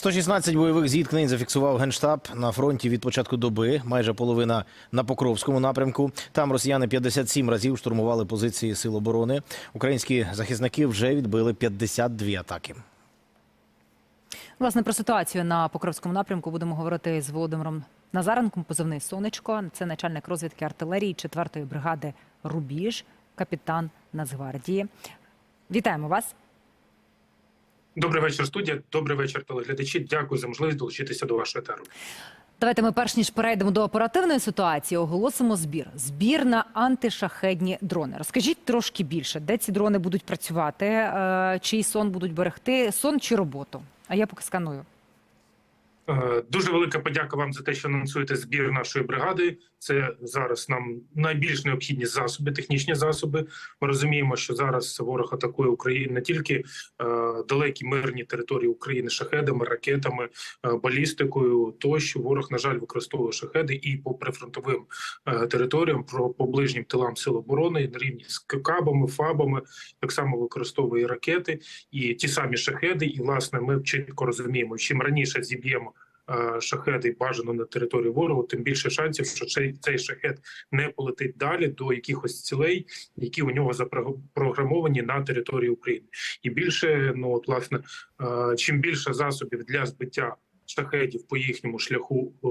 116 бойових зіткнень зафіксував генштаб на фронті від початку доби. Майже половина на Покровському напрямку. Там росіяни 57 разів штурмували позиції сил оборони. Українські захисники вже відбили 52 атаки. Власне, про ситуацію на Покровському напрямку будемо говорити з Володимиром Назаренком, позивний Сонечко. Це начальник розвідки артилерії 4-ї бригади Рубіж, капітан Нацгвардії. Вітаємо вас. Добрий вечір, студія. Добрий вечір, телеглядачі. Дякую за можливість долучитися до вашого етеру. Давайте ми перш ніж перейдемо до оперативної ситуації, оголосимо збір. Збір на антишахедні дрони. Розкажіть трошки більше, де ці дрони будуть працювати, е, чий сон будуть берегти, сон чи роботу. А я поки сканую. Е, Дуже велика подяка вам за те, що анонсуєте збір нашої бригади. Це зараз нам найбільш необхідні засоби, технічні засоби. Ми розуміємо, що зараз ворог атакує Україну не тільки е, далекі мирні території України шахедами, ракетами, е, балістикою. Тощо ворог, на жаль, використовує шахеди і по прифронтовим територіям, по ближнім тилам сил оборони на рівні з кабами, фабами, так само використовує ракети і ті самі шахеди. І власне ми чітко розуміємо, чим раніше зіб'ємо шахеди бажано на територію ворогу, тим більше шансів, що цей, шахет не полетить далі до якихось цілей, які у нього запрограмовані на території України. І більше, ну от власне, е, чим більше засобів для збиття шахедів по їхньому шляху. е,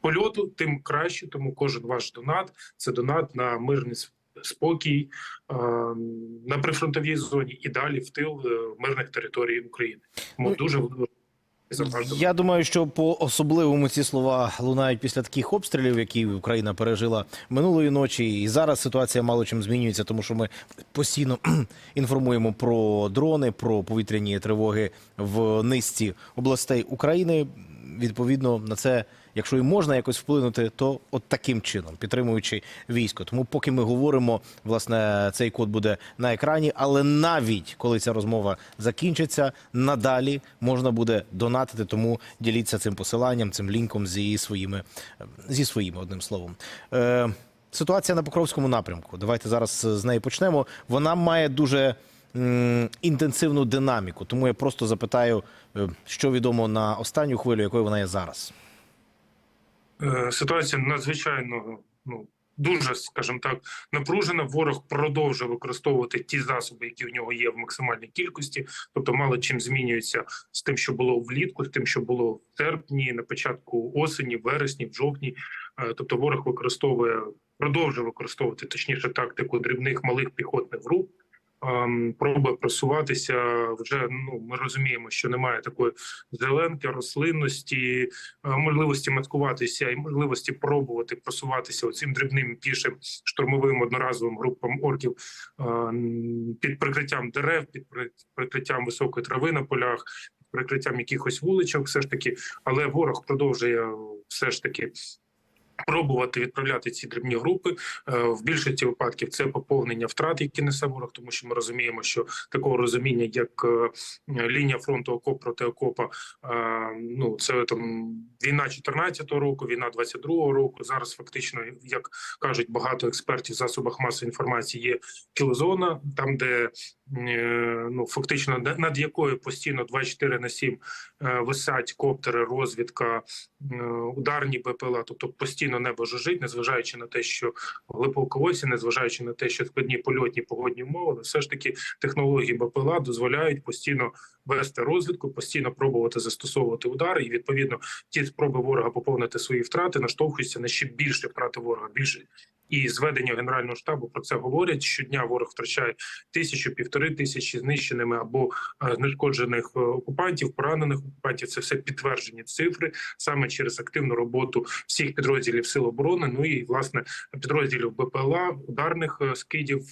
Польоту, тим краще, тому кожен ваш донат це донат на мирний спокій е, на прифронтовій зоні і далі в тил е, мирних територій України. Тому Ну, дуже. Я думаю, що по особливому ці слова лунають після таких обстрілів, які Україна пережила минулої ночі. І зараз ситуація мало чим змінюється, тому що ми постійно інформуємо про дрони, про повітряні тривоги в низці областей України. Відповідно на це, якщо і можна якось вплинути, то от таким чином, підтримуючи військо. Тому, поки ми говоримо, власне, цей код буде на екрані, але навіть коли ця розмова закінчиться, надалі можна буде донатити. Тому діліться цим посиланням, цим лінком зі своїми зі своїми одним словом. Е, ситуація на Покровському напрямку. Давайте зараз з неї почнемо. Вона має дуже інтенсивну динаміку. Тому я просто запитаю, е, що відомо на останню хвилю, якою вона є зараз. Е, Ситуація надзвичайно ну дуже, скажімо так, напружена. Ворог продовжує використовувати ті засоби, які в нього є в максимальній кількості. Тобто, мало чим змінюється з тим, що було влітку, з тим, що було в серпні, на початку осені, вересні, в жовтні. Е, Тобто, ворог використовує, продовжує використовувати точніше тактику дрібних малих піхотних груп. Ем, Пробує просуватися вже. Ну ми розуміємо, що немає такої зеленки, рослинності, е, можливості маскуватися і можливості пробувати просуватися оцим дрібним пішим штурмовим одноразовим групам орків е, під прикриттям дерев, під прикриттям високої трави на полях, під прикриттям якихось вуличок, все ж таки, але ворог продовжує все ж таки. Пробувати відправляти ці дрібні групи Е, в більшості випадків це поповнення втрат, які несе ворог, тому що ми розуміємо, що такого розуміння, як е, лінія фронту окоп проти окопа, е, ну це там війна 14-го року, війна 22-го року. Зараз фактично, як кажуть багато експертів в засобах масової інформації, є кілозона, там де ну фактично над якою постійно 24 на 7 е, висять коптери, розвідка, е, ударні БПЛА, тобто постійно небо жужить, незважаючи на те, що глибоко осінь, незважаючи на те, що складні польотні погодні умови, але все ж таки технології БПЛА дозволяють постійно вести розвідку, постійно пробувати застосовувати удари, і відповідно ті спроби ворога поповнити свої втрати наштовхуються на ще більше втрати ворога. Більше і зведення генерального штабу про це говорять. Щодня ворог втрачає тисячу, півтори тисячі знищеними або е, знешкоджених е, окупантів, поранених окупантів. Це все підтверджені цифри саме через активну роботу всіх підрозділів сил оборони. Ну і власне підрозділів БПЛА, ударних е, скидів,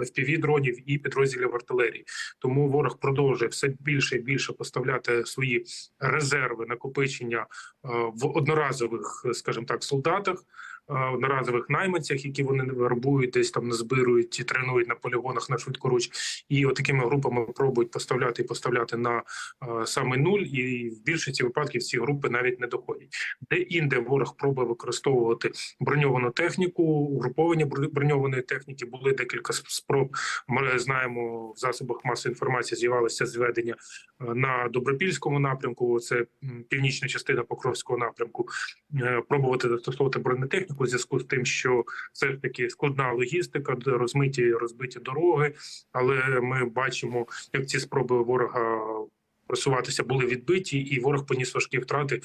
fpv дронів і підрозділів артилерії. Тому ворог продовжує все більше і більше поставляти свої резерви накопичення е, в одноразових, скажімо так, солдатах. Одноразових найманцях, які вони вербують, десь там назбирують і тренують на полігонах на швидкоруч, і от групами пробують поставляти і поставляти на е, саме нуль. І в більшості випадків ці групи навіть не доходять. Де інде ворог пробує використовувати броньовану техніку, угруповання бро- броньованої техніки. Були декілька спроб. Ми знаємо в засобах масової інформації з'явилося зведення е, на добропільському напрямку. Це північна частина Покровського напрямку. е, Пробувати застосовувати бронетехніку в зв'язку з тим, що все ж таки складна логістика, розмиті розбиті дороги. Але ми бачимо, як ці спроби ворога. Просуватися були відбиті, і ворог поніс важкі втрати е,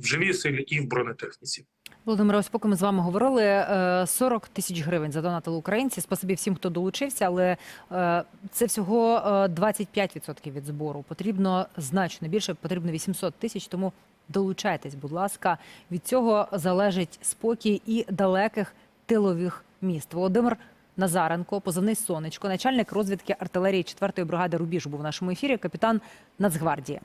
в живій силі і в бронетехніці. Володимире, ось поки ми з вами говорили, е, 40 тисяч гривень задонатили українці. Спасибі всім, хто долучився, але е, це всього е, 25% від збору. Потрібно значно більше, потрібно 800 тисяч, тому долучайтесь, будь ласка. Від цього залежить спокій і далеких тилових міст. Володимир Назаренко, позивний сонечко, начальник розвідки артилерії 4-ї бригади Рубіж був в нашому ефірі, капітан Нацгвардії.